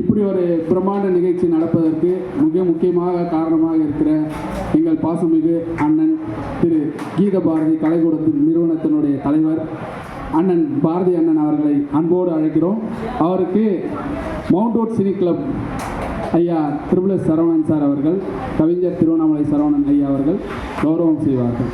இப்படி ஒரு பிரம்மாண்ட நிகழ்ச்சி நடப்பதற்கு மிக முக்கியமாக காரணமாக இருக்கிற எங்கள் பாசமிகு அண்ணன் திரு கீத பாரதி கலைக்கூடத்தின் நிறுவனத்தினுடைய தலைவர் அண்ணன் பாரதி அண்ணன் அவர்களை அன்போடு அழைக்கிறோம். அவருக்கு மவுண்ட் ரோட் சினி கிளப் ஐயா திருபுல சரவணன் சார் அவர்கள் கவிஞர் திருவண்ணாமலை சரவணன் ஐயா அவர்கள் கௌரவம் செய்வார்கள்.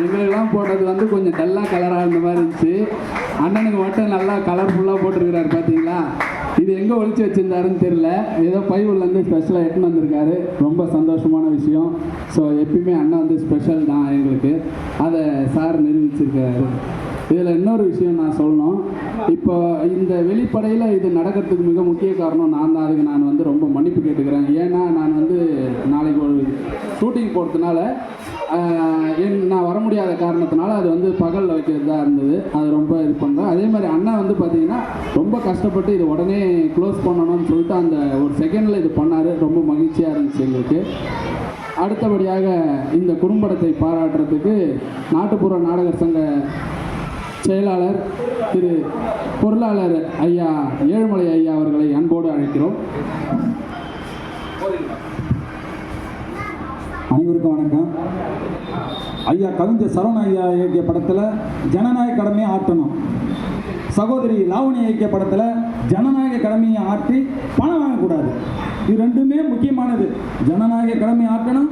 எங்களெல்லாம் போட்டது வந்து கொஞ்சம் டல்லாக கலராக இருந்த மாதிரி இருந்துச்சு. அண்ணனுக்கு மட்டும் நல்லா கலர்ஃபுல்லாக போட்டிருக்கிறாரு பார்த்தீங்களா இது எங்கே ஒழிச்சு வச்சிருந்தாருன்னு தெரியல. ஏதோ பைவுலேருந்து ஸ்பெஷலாக எடுத்துன்னு வந்திருக்காரு. ரொம்ப சந்தோஷமான விஷயம். ஸோ எப்பயுமே அண்ணன் வந்து ஸ்பெஷல் தான் எங்களுக்கு. அதை சார் நிரூபிச்சிருக்காரு. இதில் இன்னொரு விஷயம் நான் சொல்லணும். இப்போ இந்த வெளிப்படையில் இது நடக்கிறதுக்கு மிக முக்கிய காரணம் நான் தான். அதுக்கு நான் வந்து ரொம்ப மன்னிப்பு கேட்டுக்கிறேன். ஏன்னா நான் வந்து நாளைக்கு ஒரு ஷூட்டிங் போகிறதுனால என் நான் வர முடியாத காரணத்தினால அது வந்து பகலில் வைக்கிறதா இருந்தது. அது ரொம்ப இது பண்ணுறேன் அதே மாதிரி அண்ணா வந்து பார்த்தீங்கன்னா ரொம்ப கஷ்டப்பட்டு இது உடனே க்ளோஸ் பண்ணணும்னு சொல்லிட்டு அந்த ஒரு செகண்டில் இது பண்ணார். ரொம்ப மகிழ்ச்சியாக இருந்துச்சு எங்களுக்கு. அடுத்தபடியாக இந்த குறும்படத்தை பாராட்டுறதுக்கு நாட்டுப்புற நாடகர் சங்க செயலாளர் திரு பொருளாளர் ஐயா ஏழுமலை ஐயா அவர்களை அன்போடு அழைக்கிறோம். அனைவருக்கும் வணக்கம். ஐயா கவிஞர் சரவண ஐயா இயக்கிய படத்தில் ஜனநாயக கடமையை ஆட்டணும் சகோதரி லாவணி இயக்கிய படத்தில் ஜனநாயக கடமையை ஆற்றி பணம் வாங்கக்கூடாது. இது ரெண்டுமே முக்கியமானது. ஜனநாயக கடமை ஆட்டணும்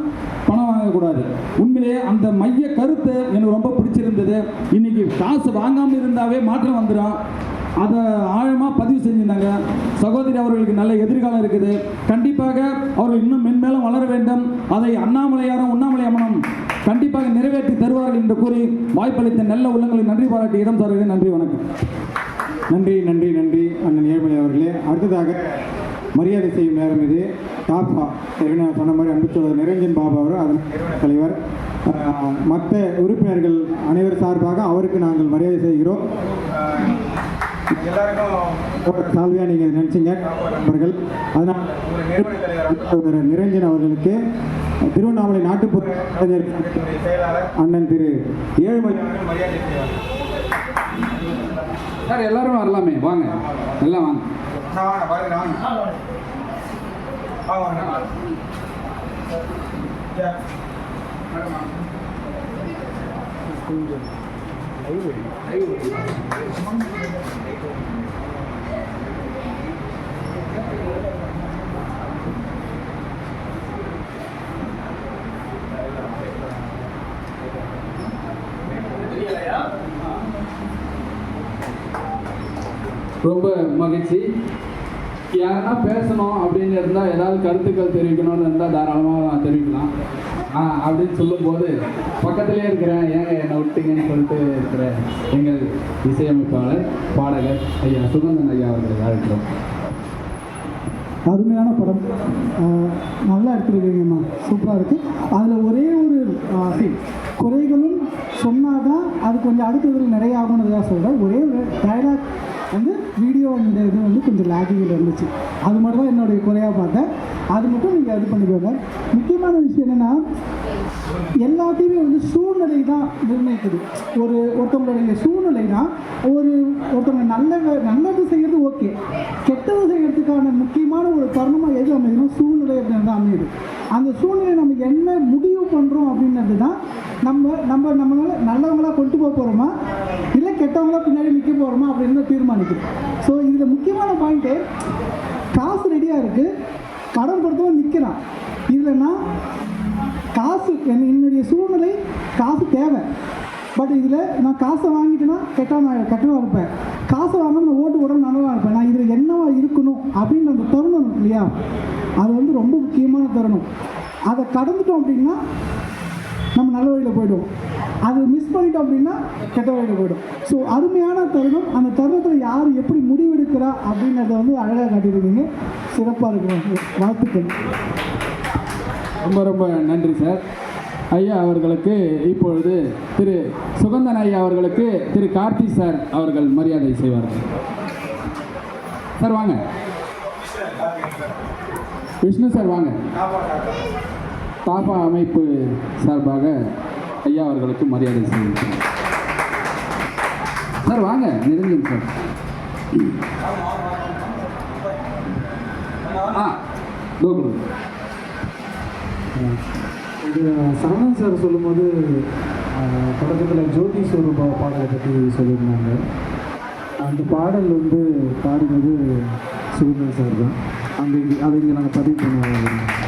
பணம் வாங்கக்கூடாது. உண்மையிலேயே அந்த மைய கருத்து எனக்கு ரொம்ப பிடிச்சிருந்தது. இன்னைக்கு காசு வாங்காமல் இருந்தாவே மாற்றம் வந்துடும் அதை ஆழமாக பதிவு செஞ்சிருந்தாங்க. சகோதரி அவர்களுக்கு நல்ல எதிர்காலம் இருக்குது. கண்டிப்பாக அவர்கள் இன்னும் மென்மேலும் வளர வேண்டும். அதை அண்ணாமலையாரும் உண்ணாமலை அம்மனும் கண்டிப்பாக நிறைவேற்றி தருவார்கள் என்று கூறி வாய்ப்பளித்த நல்ல உள்ளங்களை நன்றி பாராட்டி இடம் தருகிறேன் நன்றி வணக்கம். நன்றி நன்றி நன்றி அண்ணன் ஏழ்மலை அவர்களே. அடுத்ததாக மரியாதை செய்யும் நேரம் இது. டாப்பா ஏற்கனவே நான் சொன்ன மாதிரி அன்புச்சோழர் நிரஞ்சன் பாபு அவர் அதன் தலைவர். மற்ற உறுப்பினர்கள் அனைவர் சார்பாக அவருக்கு நாங்கள் மரியாதை செய்கிறோம். ஆஹ், எல்லாருக்கும் போட்ட சால்வியா நீங்கள் நினச்சிங்க நண்பர்கள் அதனால் நிரஞ்சன் அவர்களுக்கு திருவண்ணாமலை நாட்டுப்புற கலைஞர் அண்ணன் திரு ஏழுமலை. அவர்கள் மரியாதை செய்வார். சார் எல்லாரும் வரலாமே. வாங்க. எல்லாம் வாங்க. நான் பாருங்க நான் ஆமாம் ரொம்ப மகிழ்ச்சி யாருன்னா பேசணும் அப்படின்னு இருந்தால் ஏதாவது கருத்துக்கள் தெரிவிக்கணும்னு இருந்தால் தாராளமாக தெரிவிக்கலாம். ஆ அப்படின்னு சொல்லும்போது பக்கத்துலேயே இருக்கிறேன் ஏங்க என்னை விட்டீங்கன்னு சொல்லிட்டு இருக்கிற எங்கள் இசையமைப்பாளர் பாடகர் ஐயா சுகந்தன் ஐயா அவர்களை அழைக்கிறோம் அருமையான படம். நல்லா எடுத்துருக்கீங்கம்மா. சூப்பராக இருக்குது அதில் ஒரே ஒரு ஆஹ், குறைகளும் சொன்னால் தான் அது கொஞ்சம் அடுத்ததில் நிறைய ஆகும்னு சொல்கிறேன் ஒரே ஒரு டைலாக் வந்து வீடியோ இந்த இது வந்து கொஞ்சம் லேகிங்கில் இருந்துச்சு. அது மட்டும் தான் என்னுடைய குறையாக பார்த்தேன். அது மட்டும் நீங்கள் இது பண்ணிக்கோங்க. முக்கியமான விஷயம் என்னென்னா எல்லாத்தையுமே வந்து சூழ்நிலை தான் நிர்ணயிக்குது. ஒரு ஒருத்தவங்களுடைய சூழ்நிலை தான் ஒரு ஒருத்தவங்க நல்ல நல்லது செய்கிறது ஓகே கெட்டது செய்கிறதுக்கான முக்கியமான ஒரு தருணமாக எது அமையுதுன்னா சூழ்நிலை அப்படின்னு தான் அமையுது. அந்த சூழ்நிலை நம்ம என்ன முடிவு பண்ணுறோம் அப்படின்றது தான் நம்ம நம்ம நம்மளால நல்லவங்களாக கொண்டு போக போகிறோமா இல்லை கெட்டவங்களா பின்னாடி நிற்க போகிறோமா அப்படின்னு தான் ஸோ இதில் முக்கியமான பாயிண்ட்டு காசு ரெடியாக இருக்குது கடன் கொடுத்தவன் நிற்கிறான் இல்லைன்னா காசு என்னுடைய சூழ்நிலை காசு தேவை. பட் இதில் நான் காசை வாங்கிட்டேன்னா கெட்டவன் கெட்டவாக இருப்பேன். காசை வாங்க நான் ஓட்டு உடனே நல்லவா இருப்பேன். நான் இதில் என்னவா இருக்கணும் அப்படின்ற அந்த தருணம் இல்லையா? அது வந்து ரொம்ப முக்கியமான தருணம். அதை கடந்துட்டோம் அப்படின்னா நம்ம நல்ல வழியில் போயிடுவோம். அது மிஸ் பண்ணிட்டோம் அப்படின்னா கெட்ட வழியில் போயிடும். ஸோ அருமையான தருணம். அந்த தருணத்தில் யார் எப்படி முடிவெடுக்கிறா அப்படின்றத வந்து அழகாக காட்டியிருக்கீங்க. சிறப்பாக இருக்கும் வாழ்த்துக்கள். ரொம்ப ரொம்ப நன்றி சார் ஐயா அவர்களுக்கு இப்பொழுது திரு சுகந்தன் ஐயா அவர்களுக்கு திரு கார்த்தி சார் அவர்கள் மரியாதை செய்வார்கள். சார் வாங்க. விஷ்ணு சார் வாங்க. பாப்பா அமைப்பு சார்பாக ஐயா அவர்களுக்கு மரியாதை செய்யும் சார் வாங்க நெருங்கும் சார். ஆ இதோ இது சரவணன் சார் சொல்லும்போது தொடக்கத்தில் ஜோதி ஸ்வரூபா பாடலை பற்றி சொல்லியிருந்தாங்க. அந்த பாடல் வந்து பாடினது சுகுந்தன் சார் தான். அந்த அதை இங்கே நாங்கள் பதிவு பண்ணுவோம்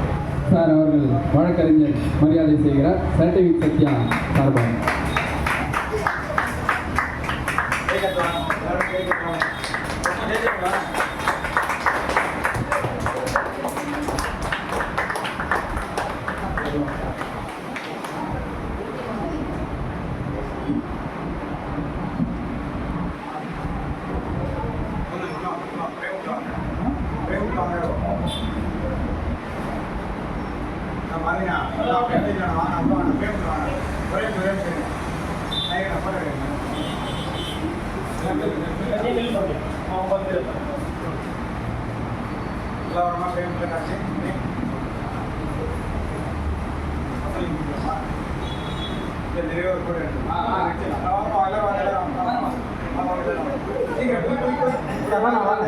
சார் அவர்கள் வழக்கறிஞர் மரியாதை செய்கிறார். சர்டிஃபிகேட் சத்யா சார்பாக. வாங்கினா நல்லா பேசி வாங்க அப்பா நான் பேச வாங்க ஒரே ஒரே எல்லாருமா பேசி டெலிவரி கூட வாங்க வாங்க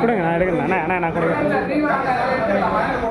கொடுங்க நான் எடுக்கிறேன் அண்ணா அண்ணா நான் கொடுக்குறேன்.